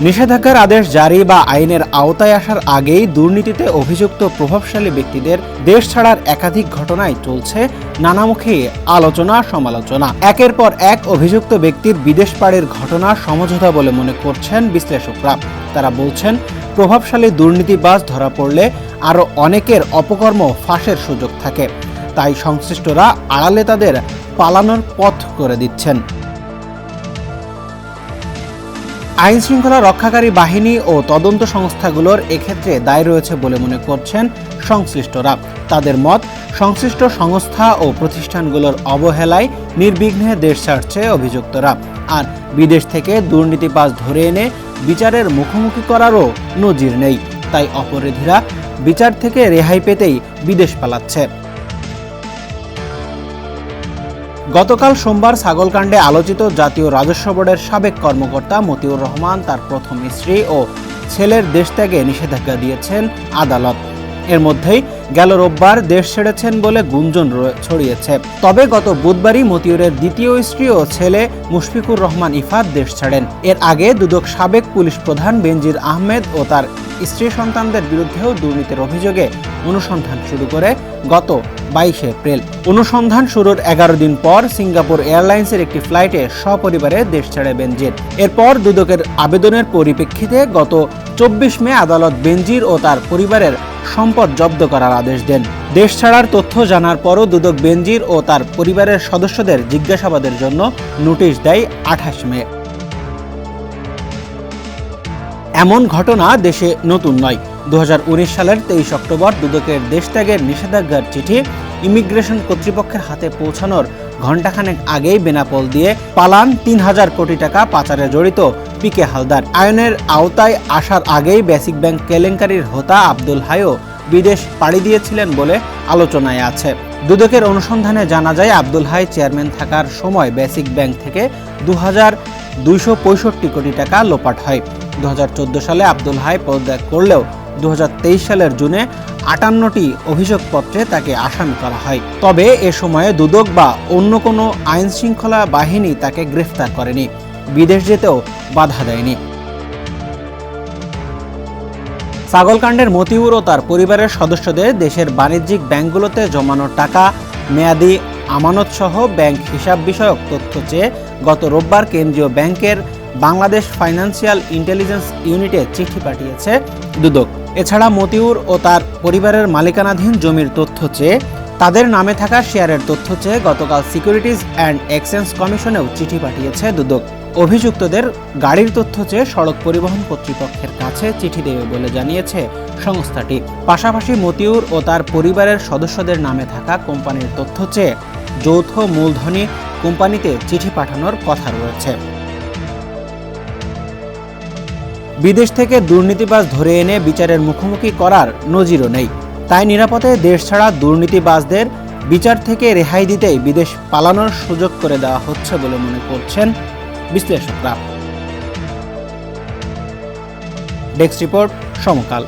নিষেধাজ্ঞার আদেশ জারি বা আইনের আওতায় আসার আগেই দুর্নীতিতে অভিযুক্ত প্রভাবশালী ব্যক্তিদের দেশ ছাড়ার একাধিক ঘটনায় চলছে, নানামুখী আলোচনা, সমালোচনা। একের পর এক অভিযুক্ত ব্যক্তির বিদেশ পাড়ের ঘটনা সমঝোতা বলে মনে করছেন বিশ্লেষকরা। তারা বলছেন, প্রভাবশালী দুর্নীতিবাজ ধরা পড়লে আরও অনেকের অপকর্ম ফাঁসের সুযোগ থাকে। তাই সংশ্লিষ্টরা আড়ালে তাদের পালানোর পথ করে দিচ্ছেন। আইন শৃঙ্খলা রক্ষাকারী বাহিনী ও তদন্ত সংস্থাগুলোর এক্ষেত্রে দায় রয়েছে বলে মনে করছেন সংশ্লিষ্টরা। তাদের মত, সংশ্লিষ্ট সংস্থা ও প্রতিষ্ঠানগুলোর অবহেলায় নির্বিঘ্নে দেশ ছাড়ছে অভিযুক্তরা। আর বিদেশ থেকে দুর্নীতি দুর্নীতিবাজ ধরে এনে বিচারের মুখোমুখি করারও নজির নেই। তাই অপরাধীরা বিচার থেকে রেহাই পেতেই বিদেশ পালাচ্ছে। গতকাল সোমবার ছাগলকাণ্ডে আলোচিত জাতীয় রাজস্ব বোর্ডের সাবেক কর্মকর্তা মতিউর রহমান, তার প্রথম স্ত্রী ও ছেলের দেশ ত্যাগে নিষেধাজ্ঞা দিয়েছেন আদালত। এর মধ্যেই গেল রোববার দেশ ছেড়েছেন বলে গুঞ্জন ছড়িয়েছে। তবে গত বুধবারই মতিউরের দ্বিতীয় স্ত্রী ও ছেলে মুশফিকুর রহমান ইফাত দেশ ছাড়েন। এর আগে দুদক সাবেক পুলিশ প্রধান বেনজির আহমেদ ও তার স্ত্রী সন্তানদের বিরুদ্ধেও দুর্নীতির অভিযোগে অনুসন্ধান শুরু করে গত বাইশে এপ্রিল। অনুসন্ধান শুরুর এগারো দিন পর সিঙ্গাপুর এয়ারলাইন্সের একটি ফ্লাইটে সপরিবারে দেশ ছেড়ে বেনজির। এরপর দুদকের আবেদনের পরিপ্রেক্ষিতে গত চব্বিশ মে আদালত বেনজির ও তার পরিবারের সম্পদ জব্দ করার আদেশ দেন। দেশ ছাড়ার তথ্য জানার পরও দুদক বেনজির ও তার পরিবারের সদস্যদের জিজ্ঞাসাবাদের জন্য নোটিশ দেয় আঠাশ মে। এমন ঘটনা দেশে নতুন নয়। দু সালের তেইশ অক্টোবর দুদকের দেশত্যাগের নিষেধাজ্ঞার চিঠি ইমিগ্রেশন কর্তৃপক্ষের হাতে পৌঁছানোর ঘণ্টাখানেক আগেই বেনাপোল দিয়ে পালান তিন হাজার কোটি টাকা পাচারে জড়িত পিকে হালদার। আয়নের আওতায় আসার আগেই বেসিক ব্যাংক কেলেঙ্কারির হোতা আব্দুল হাইও বিদেশ পাড়ি দিয়েছিলেন বলে আলোচনায় আছে। দুদকের অনুসন্ধানে জানা যায়, আব্দুল হাই চেয়ারম্যান থাকার সময় বেসিক ব্যাংক থেকে দু হাজার দুইশো কোটি টাকা লোপাট হয়। দু হাজার চোদ্দ সালে আব্দুল হাই পদত্যাগ করলেও দু হাজার তেইশ সালের জুনে আটান্নটি অভিযোগপত্রে তাকে আসামি করা হয়। তবে এ সময়ে দুদক বা অন্য কোনো আইন শৃঙ্খলা বাহিনী তাকে গ্রেফতার করেনি। বিদেশ যেতেও বাধা দেয়নি। ছাগলকাণ্ডের মতিউর ও তার পরিবারের সদস্যদের দেশের বাণিজ্যিক ব্যাংকগুলোতে জমানো টাকা, মেয়াদি আমানত সহ ব্যাংক হিসাব বিষয়ক তথ্য চেয়ে গত রোববার কেন্দ্রীয় ব্যাংকের বাংলাদেশ ফাইন্যান্সিয়াল ইন্টেলিজেন্স ইউনিটে চিঠি পাঠিয়েছে দুদক। এছাড়া মতিউর ও তার পরিবারের মালিকানাধীন জমির তথ্য চেয়ে তাদের নামে থাকা শেয়ারের তথ্য চেয়ে গতকাল সিকিউরিটিজ অ্যান্ড এক্সচেঞ্জ কমিশনেও চিঠি পাঠিয়েছে দুদক। অভিযুক্তদের গাড়ির তথ্য চেয়ে সড়ক পরিবহন কর্তৃপক্ষের কাছে চিঠি দেবে বলে জানিয়েছে সংস্থাটি। পাশাপাশি মতিউর ও তার পরিবারের সদস্যদের নামে থাকা কোম্পানির তথ্য চেয়ে যৌথ মূলধনী কোম্পানিতে চিঠি পাঠানোর কথা রয়েছে। বিদেশ থেকে দুর্নীতিবাজ ধরে এনে বিচারের মুখোমুখি করার নজিরও নেই। তাই নিরাপদে দেশ ছাড়া দুর্নীতিবাজদের বিচার থেকে রেহাই দিতেই বিদেশ পালানোর সুযোগ করে দেওয়া হচ্ছে বলে মনে করছেন বিশ্লেষকরা। Desk report Samakal.